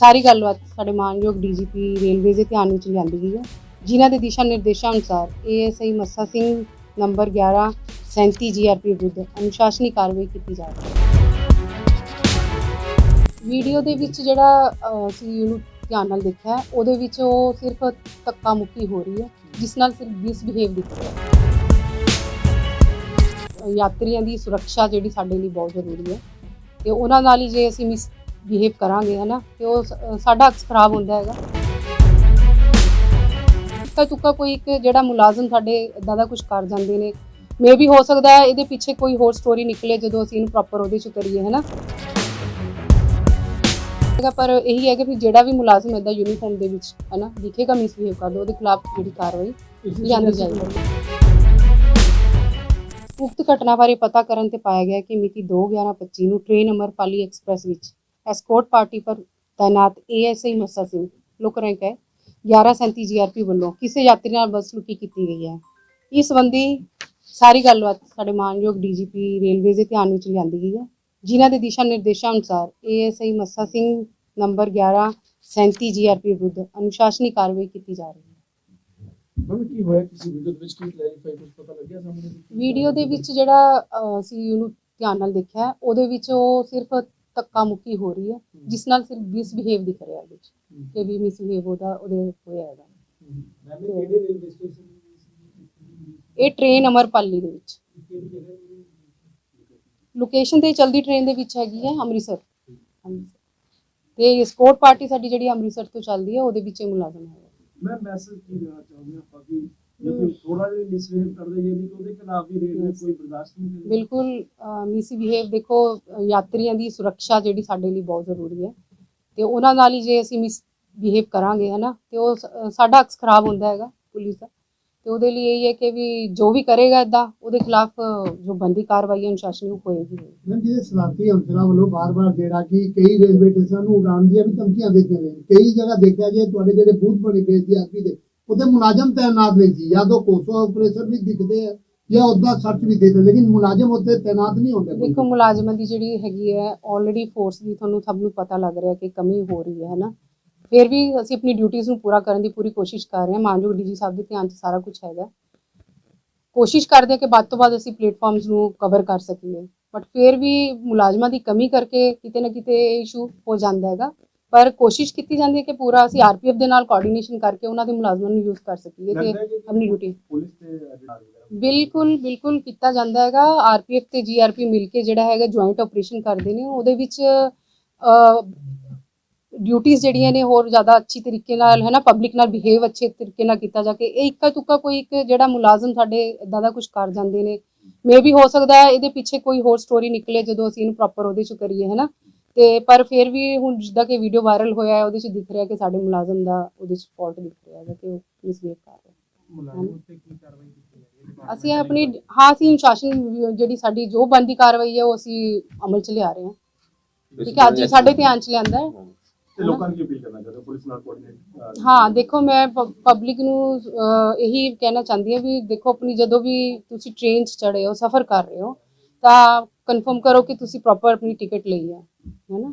ਸਾਰੀ ਗੱਲਬਾਤ ਸਾਡੇ ਮਾਨਯੋਗ ਡੀਜੀਪੀ ਰੇਲਵੇ ਦੇ ਧਿਆਨ ਵਿੱਚ ਲਿਆਂਦੀ ਗਈ ਹੈ। ਜਿਨ੍ਹਾਂ ਦੇ ਦਿਸ਼ਾ ਨਿਰਦੇਸ਼ਾਂ ਅਨੁਸਾਰ ASI Massa Singh number 11 37 GRP ਵਿਰੁੱਧ ਅਨੁਸ਼ਾਸਨੀ ਕਾਰਵਾਈ ਕੀਤੀ ਜਾ ਰਹੀ ਹੈ। ਵੀਡੀਓ ਦੇ ਵਿੱਚ ਜਿਹੜਾ ਅਹ, ਅਸੀਂ ਉਹਨੂੰ ਧਿਆਨ ਨਾਲ ਦੇਖਿਆ ਉਹਦੇ ਵਿੱਚ ਉਹ ਸਿਰਫ ਧੱਕਾ ਮੁੱਕੀ ਹੋ ਰਹੀ ਹੈ ਜਿਸ ਨਾਲ ਸਿਰਫ ਮਿਸਬਿਹੇਵ ਦਿਖ ਰਿਹਾ ਹੈ। ਯਾਤਰੀਆਂ ਦੀ ਸੁਰੱਖਿਆ ਜਿਹੜੀ ਸਾਡੇ ਲਈ ਬਹੁਤ ਜ਼ਰੂਰੀ ਹੈ। ਤੇ ਉਹਨਾਂ ਨਾਲ ਹੀ ਜੇ ਅਸੀਂ ਮਿਸ ਬਿਹੇਵ ਕਰਾਂਗੇ ਹਨਾ? ਤੇ ਉਹ ਸਾਡਾ ਅਕਸ ਖਰਾਬ ਹੁੰਦਾ ਹੈਗਾ। ਇੱਕਾ ਤੁੱਕਾ ਕੋਈ ਇੱਕ ਜਿਹੜਾ ਮੁਲਾਜ਼ਮ ਸਾਡੇ ਇਦਾਂ ਦਾ ਕੁਝ ਕਰ ਜਾਂਦੇ ਨੇ। ਮੇ ਵੀ ਹੋ ਸਕਦਾ ਹੈ ਇਹਦੇ ਪਿੱਛੇ ਕੋਈ ਹੋਰ ਸਟੋਰੀ ਨਿਕਲੇ ਜਦੋਂ ਅਸੀਂ ਇਹਨੂੰ ਪ੍ਰੋਪਰ ਉਹਦੇ ਚ ਕਰੀਏ ਹਨਾ? ਪਰ ਇਹੀ ਹੈ ਕਿ ਵੀ ਜਿਹੜਾ ਵੀ ਮੁਲਾਜ਼ਮ ਇਦਾਂ ਯੂਨੀਫਾਰਮ ਦੇ ਵਿੱਚ ਹਨਾ ਦਿਖੇਗਾ ਮਿਸਬਿਹੇਵ ਕਰਦਾ ਉਹਦੇ ਖਿਲਾਫ ਜਿਹੜੀ ਕਾਰਵਾਈ ਲਿਆਂਦੀ ਜਾਏਗੀ। ਉਕਤ ਘਟਨਾ ਬਾਰੇ ਪਤਾ ਕਰਨ ਤੇ ਪਾਇਆ ਗਿਆ ਕਿ ਮਿਤੀ 2/11/25 ਨੂੰ ਟ੍ਰੇਨ ਅਮਰਪਾਲੀ ਐਕਸਪ੍ਰੈਸ ਵਿੱਚ ਐਸਕੋਰਟ ਪਾਰਟੀ ਪਰ ਤਾਇਨਾਤ ਏਐਸਆਈ ਮੱਸਾ ਸਿੰਘ ਲੋਕ ਰੈਂਕ ਹੈ 1137 ਜੀਆਰਪੀ ਵੱਲੋਂ ਕਿਸੇ ਯਾਤਰੀ ਨਾਲ ਬਦਸਲੂਕੀ ਕੀਤੀ ਗਈ ਹੈ। ਇਸ ਸੰਬੰਧੀ ਸਾਰੀ ਗੱਲਬਾਤ ਸਾਡੇ ਮਾਨਯੋਗ ਡੀਜੀਪੀ ਰੇਲਵੇ ਦੇ ਧਿਆਨ ਵਿੱਚ ਲਿਆਂਦੀ ਗਈ ਹੈ। ਜਿਨ੍ਹਾਂ ਦੇ ਦਿਸ਼ਾ ਨਿਰਦੇਸ਼ਾਂ ਅਨੁਸਾਰ ASI Massa Singh number 11 37 GRP ਵਿਰੁੱਧ ਅਨੁਸ਼ਾਸਨੀ ਕਾਰਵਾਈ ਕੀਤੀ ਜਾ ਰਹੀ ਹੈ। ਮੈਮ ਕੀ ਹੋਇਆ? ਕਿਸੇ ਵੀਡੀਓ ਦੇ ਵਿੱਚ ਕੀ ਕਲੈਰੀਫਾਈ ਕੁਝ ਪਤਾ ਲੱਗਿਆ ਸਾਹਮਣੇ? ਵੀਡੀਓ ਦੇ ਵਿੱਚ ਜਿਹੜਾ ਅਸੀਂ ਉਹਨੂੰ ਧਿਆਨ ਨਾਲ ਦੇਖਿਆ ਉਹਦੇ ਵਿੱਚ ਉਹ ਸਿਰਫ ਧੱਕਾ ਮੁੱਕੀ ਹੋ ਰਹੀ ਹੈ ਜਿਸ ਨਾਲ ਸਿਰਫ ਮਿਸਬਿਹੇਵ ਦਿਖ ਰਿਹਾ ਉਹਦੇ ਵਿੱਚ ਕਿ ਵੀ ਮਿਸਬਿਹੇਵ ਉਹਦਾ ਉਹਦੇ ਹੋਇਆ ਹੈਗਾ ਇਹ ਕਿਹੜੇ ਰੇਲਵੇ ਸਟੇਸ਼ਨ ਇਹ ਟ੍ਰੇਨ ਅਮਰਪਾਲੀ ਦੇ ਵਿੱਚ? ਲੋਕੇਸ਼ਨ ਤੇ ਚਲਦੀ ਟ੍ਰੇਨ ਦੇ ਵਿੱਚ ਹੈਗੀ ਹੈ ਅੰਮ੍ਰਿਤਸਰ। ਤੇ ਸਪੋਰਟ ਪਾਰਟੀ ਸਾਡੀ ਜਿਹੜੀ ਅੰਮ੍ਰਿਤਸਰ ਤੋਂ ਚੱਲਦੀ ਹੈ ਉਹਦੇ ਵਿੱਚ ਇਹ ਮੁਲਾਜ਼ਮ ਹੈ ਮੈਂ ਮੈਸੇਜ ਕੀ ਦੇਣਾ ਚਾਹੁੰਦਾ ਆਪਾਂ ਕਿ ਜੇ ਕੋਈ ਥੋੜਾ ਜਿਹਾ ਮਿਸਬਿਹੇਵ ਕਰਦੇ ਜੇ ਨਹੀਂ ਤਾਂ ਉਹਦੇ ਖਿਲਾਫ ਵੀ ਰੇਲਵੇ ਕੋਈ ਬਰਦਾਸ਼ਤ ਨਹੀਂ ਕਰੇਗੀ ਬਿਲਕੁਲ ਮਿਸਬਿਹੇਵ ਦੇਖੋ ਯਾਤਰੀਆਂ ਦੀ ਸੁਰੱਖਿਆ ਜਿਹੜੀ ਸਾਡੇ ਲਈ ਬਹੁਤ ਜ਼ਰੂਰੀ ਹੈ। ਤੇ ਉਹਨਾਂ ਨਾਲ ਹੀ ਜੇ ਅਸੀਂ ਮਿਸ ਬਿਹੇਵ ਕਰਾਂਗੇ ਹਨਾ ਤੇ ਉਹ ਸਾਡਾ ਅਕਸ ਖਰਾਬ ਹੁੰਦਾ ਹੈਗਾ ਪੁਲਿਸ ਦਾ। ਤੇ ਉਹਦੇ ਲਈ ਇਹ ਹੈ ਕਿ ਵੀ ਜੋ ਵੀ ਕਰੇਗਾ ਇਦਾਂ ਉਹਦੇ ਖਿਲਾਫ ਜੋ ਬੰਦੀ ਕਾਰਵਾਈ ਅਨੁਸ਼ਾਸਨੀ ਉਹ ਹੋਏਗੀ। ਜਿਹਦੇ ਸਲਾਤੀ ਅਫਸਰਾਂ ਵੱਲੋਂ ਬਾਰ-ਬਾਰ ਜਿਹੜਾ ਕਿ ਕਈ ਰੇਲਵੇ ਸਟੇਸ਼ਨਾਂ ਨੂੰ ਉਡਾਣ ਦੀਆਂ ਵੀ ਧਮਕੀਆਂ ਦਿੱਤੀਆਂ ਨੇ। ਕਈ ਜਗ੍ਹਾ ਦੇਖਿਆ ਜੇ ਤੁਹਾਡੇ ਜਿਹੜੇ ਬੂਥ ਬਣੇ ਦੇ ਉਹਦੇ ਮੁਲਾਜ਼ਮ ਤਾਇਨਾਤ ਨਹੀਂ ਸੀ। ਜਾਂ ਤਾਂ ਕੋਸੋ ਆਪਰੇਸ਼ਨ ਵੀ ਦਿਖਦੇ ਆ, ਜਾਂ ਉਹਦਾ ਸਰਚ ਵੀ ਦਿਖਦੇ, ਲੇਕਿਨ ਮੁਲਾਜ਼ਮ ਉੱਤੇ ਤਾਇਨਾਤ ਨਹੀਂ ਹੁੰਦੇ ਦੇਖੋ, ਮੁਲਾਜ਼ਮਾਂ ਦੀ ਜਿਹੜੀ ਹੈਗੀ ਹੈ ਆਲਰੇਡੀ ਫੋਰਸ ਦੀ ਤੁਹਾਨੂੰ ਸਭ ਨੂੰ ਪਤਾ ਲੱਗ ਰਿਹਾ ਕਿ ਕਮੀ ਹੋ ਰਹੀ ਹੈ, ਹਨਾ? ਫਿਰ ਵੀ ਅਸੀਂ ਆਪਣੀ ਡਿਊਟੀਆਂ ਨੂੰ ਪੂਰਾ ਕਰਨ ਦੀ ਪੂਰੀ ਕੋਸ਼ਿਸ਼ ਕਰ ਰਹੇ ਹਾਂ। ਮਾਨਯੋਗ ਡੀਜੀ ਸਾਹਿਬ ਦੇ ਧਿਆਨ 'ਚ ਸਾਰਾ ਕੁਝ ਹੈਗਾ। ਕੋਸ਼ਿਸ਼ ਕਰਦੇ ਹਾਂ ਕਿ ਵੱਧ ਤੋਂ ਵੱਧ ਅਸੀਂ ਪਲੇਟਫਾਰਮਸ ਨੂੰ ਕਵਰ ਕਰ ਸਕੀਏ। ਬਟ ਫਿਰ ਵੀ ਮੁਲਾਜ਼ਮਾਂ ਦੀ ਕਮੀ ਕਰਕੇ ਕਿਤੇ ਨਾ ਕਿਤੇ ਇਸ਼ੂ ਹੋ ਜਾਂਦਾ ਹੈਗਾ। ਪਰ ਕੋਸ਼ਿਸ਼ ਕੀਤੀ ਜਾਂਦੀ ਹੈ ਕਿ ਪੂਰਾ ਅਸੀਂ ਆਰਪੀਐਫ ਦੇ ਨਾਲ ਕੋਆਰਡੀਨੇਸ਼ਨ ਕਰਕੇ ਉਹਨਾਂ ਦੇ ਮੁਲਾਜ਼ਮਾਂ ਨੂੰ ਯੂਜ਼ ਕਰ ਸਕੀਏ ਤੇ ਆਪਣੀ ਡਿਊਟੀ ਪੁਲਿਸ ਤੇ ਬਿਲਕੁਲ ਬਿਲਕੁਲ ਕੀਤਾ ਜਾਂਦਾ ਹੈਗਾ। ਆਰਪੀਐਫ ਤੇ ਜੀਆਰਪੀ ਮਿਲ ਕੇ ਜਿਹੜਾ ਹੈਗਾ ਜੁਆਇੰਟ ਆਪਰੇਸ਼ਨ ਕਰਦੇ ਨੇ। ਉਹਦੇ ਵਿੱਚ ਡਿਊਟੀਆਂ ਜਿਹੜੀਆਂ ਨੇ ਹੋਰ ਜ਼ਿਆਦਾ ਅੱਛੀ ਤਰੀਕੇ ਨਾਲ ਹੈ ਨਾ ਪਬਲਿਕ ਨਾਲ ਬਿਹੇਵ ਅੱਛੇ ਤਰੀਕੇ ਨਾਲ ਕੀਤਾ ਜਾ ਕੇ। ਇਹ ਇੱਕਾ ਤੁੱਕਾ ਕੋਈ ਇੱਕ ਜਿਹੜਾ ਮੁਲਾਜ਼ਮ ਸਾਡੇ ਇਦਾਂ ਦਾ ਕੁਝ ਕਰ ਜਾਂਦੇ ਨੇ। ਮੇ ਵੀ ਹੋ ਸਕਦਾ ਹੈ ਇਹਦੇ ਪਿੱਛੇ ਕੋਈ ਹੋਰ ਸਟੋਰੀ ਨਿਕਲੇ ਜਦੋਂ ਅਸੀਂ ਇਹਨੂੰ ਪ੍ਰੋਪਰ ਉਹਦੇ ਚ ਕਰੀਏ ਹੈ ਨਾ ਤੇ ਪਰ ਫਿਰ ਵੀ ਹੁਣ ਜਿੱਦਾਂ ਕਿ ਵੀਡੀਓ ਵਾਇਰਲ ਹੋਇਆ ਹੈ ਉਹਦੇ ਚ ਦਿਖ ਰਿਹਾ ਕਿ ਸਾਡੇ ਮੁਲਾਜ਼ਮ ਦਾ ਉਹਦੇ ਚ ਫਾਲਟ ਦਿਖ ਰਿਹਾ ਹੈ ਕਿ ਉਹ ਮਿਸਬੀਹੇਵ ਕਰ ਰਿਹਾ ਮੁਲਾਜ਼ਮ ਉੱਤੇ ਕੀ ਕਾਰਵਾਈ ਕੀਤੀ ਜਾ ਰਹੀ ਹੈ? ਅਸੀਂ ਆਪਣੀ ਹਾਂ ਅਸੀਂ ਅਨੁਸ਼ਾਸਨ ਜਿਹੜੀ ਸਾਡੀ ਜੋ ਬੰਦੀ ਕਾਰਵਾਈ ਹੈ ਉਹ ਅਸੀਂ ਅਮਲ ਚ ਲਿਆ ਰਹੇ ਹਾਂ। ਠੀਕ ਹੈ ਅੱਜ ਸਾਡੇ ਧਿਆਨ ਚ ਲਿਆਂਦਾ ਹੈ। ਤੇ ਲੋਕਾਂ ਨੂੰ ਕੀ ਅਪੀਲ ਕਰਨਾ ਚਾਹੁੰਦੇ ਪੁਲਿਸ ਨਾਲ ਕੋਆਰਡੀਨੇਟ ਹਾਂ ਦੇਖੋ ਮੈਂ ਪਬਲਿਕ ਨੂੰ ਇਹੀ ਕਹਿਣਾ ਚਾਹੁੰਦੀ ਹਾਂ ਵੀ ਦੇਖੋ ਆਪਣੀ ਜਦੋਂ ਵੀ ਤੁਸੀਂ ਟ੍ਰੇਨ 'ਚ ਚੜੇ ਹੋ ਸਫ਼ਰ ਕਰ ਰਹੇ ਹੋ ਤਾਂ ਕਨਫਰਮ ਕਰੋ ਕਿ ਤੁਸੀਂ ਪ੍ਰੋਪਰ ਆਪਣੀ ਟਿਕਟ ਲਈ ਹੈ ਹੈਨਾ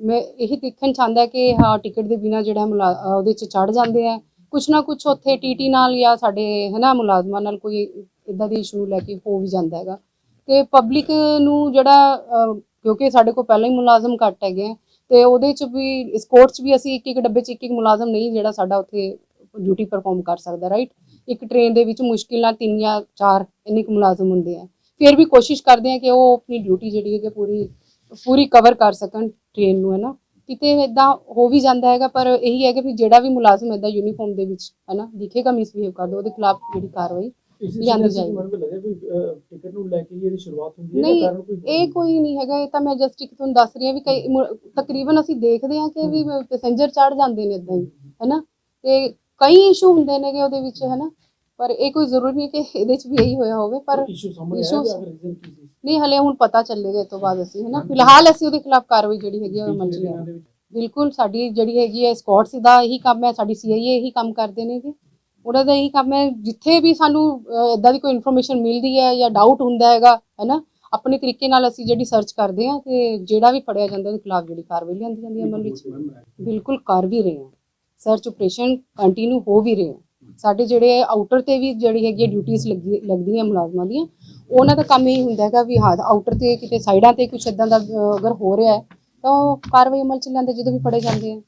ਮੈਂ ਇਹੀ ਦੇਖਣ ਚਾਹੁੰਦਾ ਕਿ ਹਾਂ ਟਿਕਟ ਦੇ ਬਿਨਾ ਜਿਹੜਾ ਮੁਲਾ- ਉਹਦੇ 'ਚ ਚੜ ਜਾਂਦੇ ਆ ਕੁਛ ਨਾ ਕੁਛ ਉੱਥੇ ਟੀਟੀ ਨਾਲ ਜਾਂ ਸਾਡੇ ਹੈਨਾ ਮੁਲਾਜ਼ਮਾਂ ਨਾਲ ਕੋਈ ਇਦਾਂ ਦੇ ਇਸ਼ੂ ਲੈ ਕੇ ਹੋ ਵੀ ਜਾਂਦਾ ਹੈਗਾ। ਤੇ ਪਬਲਿਕ ਨੂੰ ਜਿਹੜਾ ਕਿਉਂਕਿ ਸਾਡੇ ਕੋਲ ਪਹਿਲਾਂ ਹੀ ਮੁਲਾਜ਼ਮ ਘੱਟ ਹੈਗੇ ਆ ਤੇ ਉਹਦੇ ਚ ਵੀ ਸਪੋਰਟਸ 'ਚ ਵੀ ਅਸੀਂ ਇੱਕ ਇੱਕ ਡੱਬੇ ਚ ਇੱਕ ਇੱਕ ਮੁਲਾਜ਼ਮ ਨਹੀਂ ਜਿਹੜਾ ਸਾਡਾ ਉੱਥੇ ਡਿਊਟੀ ਪਰਫਾਰਮ ਕਰ ਸਕਦਾ ਰਾਈਟ ਇੱਕ ਟ੍ਰੇਨ ਦੇ ਵਿੱਚ ਮੁਸ਼ਕਿਲ ਨਾਲ ਤਿੰਨ ਜਾਂ ਚਾਰ ਇੰਨੇ ਕੁ ਮੁਲਾਜ਼ਮ ਹੁੰਦੇ ਆ ਫਿਰ ਵੀ ਕੋਸ਼ਿਸ਼ ਕਰਦੇ ਆ ਕਿ ਉਹ ਆਪਣੀ ਡਿਊਟੀ ਜਿਹੜੀ ਹੈ ਕਿ ਪੂਰੀ ਪੂਰੀ ਕਵਰ ਕਰ ਸਕਣ ਟ੍ਰੇਨ ਨੂੰ ਹੈ ਨਾ ਕਿਤੇ ਇਦਾਂ ਹੋ ਵੀ ਜਾਂਦਾ ਹੈਗਾ ਪਰ ਇਹੀ ਹੈ ਕਿ ਵੀ ਜਿਹੜਾ ਵੀ ਮੁਲਾਜ਼ਮ ਇਦਾਂ ਯੂਨੀਫਾਰਮ ਦੇ ਵਿੱਚ ਹੈ ਨਾ ਦਿਖੇਗਾ ਮਿਸਬਿਹੇਵ ਕਰਦਾ ਉਹਦੇ ਖਿਲਾਫ ਜਿਹੜੀ ਕਾਰਵਾਈ ਲਿਆਂਦੀ ਜਾਏਗੀ। ਮਨ ਵਿੱਚ ਲੱਗਿਆ ਕੋਈ ਅਹ, ਟਿਕਟ ਨੂੰ ਲੈ ਕੇ ਹੀ ਇਹਦੀ ਸ਼ੁਰੂਆਤ ਹੁੰਦੀ ਹੈ ਨਹੀਂ, ਜਾਂ ਕਾਰਨ ਕੋਈ ਇਹ ਕੋਈ ਨਹੀਂ ਹੈਗਾ ਇਹ ਤਾਂ ਮੈਂ ਜਸਟ ਇੱਕ ਤੁਹਾਨੂੰ ਦੱਸ ਰਹੀ ਹਾਂ ਵੀ ਕਈ ਤਕਰੀਬਨ ਅਸੀਂ ਦੇਖਦੇ ਹਾਂ ਕਿ ਵੀ ਪੈਸੇਂਜਰ ਚੜ ਜਾਂਦੇ ਨੇ ਇਦਾਂ ਹੀ ਹੈਨਾ। ਤੇ ਕਈ ਇਸ਼ੂ ਹੁੰਦੇ ਨੇਗੇ ਉਹਦੇ ਵਿੱਚ ਹੈਨਾ। ਪਰ ਇਹ ਕੋਈ ਜ਼ਰੂਰੀ ਨਹੀਂ ਕਿ ਇਹਦੇ ਚ ਵੀ ਇਹੀ ਹੋਇਆ ਹੋਵੇ ਪਰ ਇਸ਼ੂ ਸਾਹਮਣੇ ਆਇਆ issues- ਜਾਂ ਫਿਰ ਰੀਜ਼ਨ ਕੀ ਸੀ? ਨਹੀਂ ਹਲੇ ਹੁਣ ਪਤਾ ਚੱਲੇਗਾ ਇਹ ਤੋਂ ਬਾਅਦ ਅਸੀਂ ਹੈਨਾ? ਫਿਲਹਾਲ ਅਸੀਂ ਉਹਦੇ ਖਿਲਾਫ ਕਾਰਵਾਈ ਜਿਹੜੀ ਹੈਗੀ ਉਹ ਅਮਲ ਚ ਪਿਛਲੇ ਲਿਆ ਦਿਨਾਂ ਦੇ ਵਿੱਚ ਬਿਲਕੁਲ ਸਾਡੀ ਜਿਹੜੀ ਹੈਗੀ ਹੈ ਸਕਾਟਸ ਦਾ ਇਹੀ ਕੰਮ ਹੈ ਸਾਡੀ ਸੀਆਈਏ ਇਹੀ ਕੰਮ ਕਰਦੇ ਨੇਗੇ ਉਹਨਾਂ ਦਾ ਇਹੀ ਕੰਮ ਹੈ ਜਿੱਥੇ ਵੀ ਸਾਨੂੰ ਇਦਾਂ ਦੀ ਕੋਈ ਇਨਫੋਰਮੇਸ਼ਨ ਮਿਲਦੀ ਹੈ ਜਾਂ ਡਾਊਟ ਹੁੰਦਾ ਹੈਗਾ ਹੈਨਾ? ਆਪਣੇ ਤਰੀਕੇ ਨਾਲ ਅਸੀਂ ਜਿਹੜੀ ਸਰਚ ਕਰਦੇ ਹਾਂ ਤੇ ਜਿਹੜਾ ਵੀ ਫੜਿਆ ਜਾਂਦਾ ਉਹਦੇ ਖਿਲਾਫ ਜਿਹੜੀ ਕਾਰਵਾਈ ਲਿਆਂਦੀ ਜਾਂਦੀ ਹੈ ਅਮਲ ਵਿੱਚ। ਬਿਲਕੁਲ ਕਰ ਵੀ ਰਹੇ ਹਾਂ। ਸਰਚ ਆਪਰੇਸ਼ਨ ਕੰਟੀਨਿਊ ਹੋ ਵੀ ਰਹੇ ਆ ਸਾਡੇ ਜਿਹੜੇ ਆਊਟਰ ਤੇ ਵੀ ਜਿਹੜੀ ਹੈਗੀ ਡਿਊਟੀਆਂ ਲੱਗੀ, ਲੱਗਦੀਆਂ ਮੁਲਾਜ਼ਮਾਂ ਦੀਆਂ, ਉਹਨਾਂ ਦਾ ਕੰਮ ਇਹ ਹੁੰਦਾ ਹੈਗਾ ਵੀ ਹਾਂ ਆਊਟਰ ਤੇ ਕਿਤੇ ਸਾਈਡਾਂ ਤੇ ਕੁਛ ਇਦਾਂ ਦਾ ਅਗਰ ਹੋ ਰਿਹਾ ਹੈ, ਤਾਂ ਉਹ ਕਾਰਵਾਈ ਅਮਲ ਚ ਲੈਂਦੇ ਜਦੋਂ ਵੀ ਫੜੇ ਜਾਂਦੇ ਆ।